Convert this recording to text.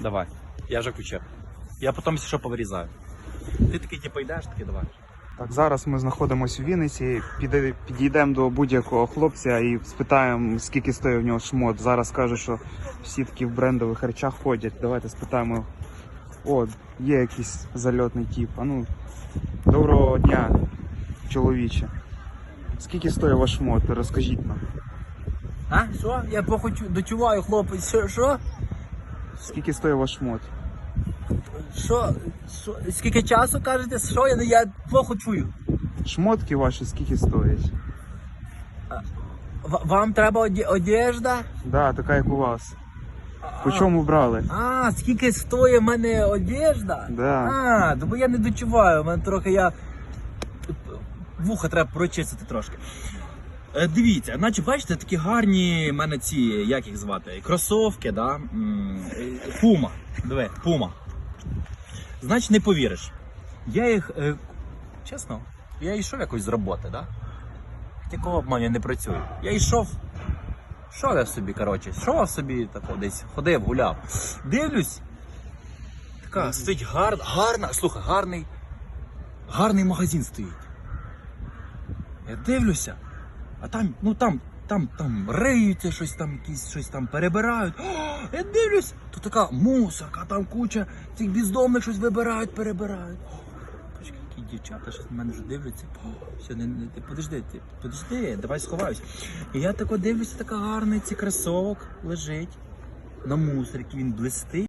Давай. Я вже включив. Я потім що повирізаю. Ти такий, типу, йдеш, такий давай. Так, зараз ми знаходимося в Вінниці. Піде- Підійдемо до будь-якого хлопця і спитаємо, скільки стоїть в нього шмот. Зараз каже, що всі такі в брендових речах ходять. Давайте спитаємо. О, є якийсь зальотний тип. А ну, доброго дня, чоловіче. Скільки стоїть ваш шмот? Розкажіть нам. А? Що? Я похочу дочуваю, хлопець. Що? Що? Скільки стоїть ваш шмот? Що? Що? Скільки часу кажете? Що? Я, я плохо чую. Шмотки ваші скільки стоять? В- вам треба оді- одежда? Да, така як у вас. По чому брали? А, скільки стоїть в мене одежда? Да. А, то бо я не дочуваю, у мене трохи я. Вуха треба прочистити трошки. Е, дивіться, наче бачите, такі гарні в мене ці, як їх звати, кросовки, да? Е, Пума. Диви, пума. Значить, не повіриш. Я їх, е, чесно, я йшов якось з роботи, да? Якого обманю не працюю. Я йшов. Що я собі, коротше, йшов собі тако десь ходив, гуляв. Дивлюсь. Така стоїть гарна, гарна, слухай, гарний, гарний магазин стоїть. Я дивлюся, а там, ну там, там, там риються, щось там, якісь щось там перебирають. О, я дивлюсь, то така мусорка, там куча цих бездомних щось вибирають, перебирають. О, які дівчата щось на мене вже дивляться. Все, не, не, ти подожди, ти, подожди, давай сховаюсь. І я тако дивлюся, така гарний цей кросовок лежить на мусорці, він блистить.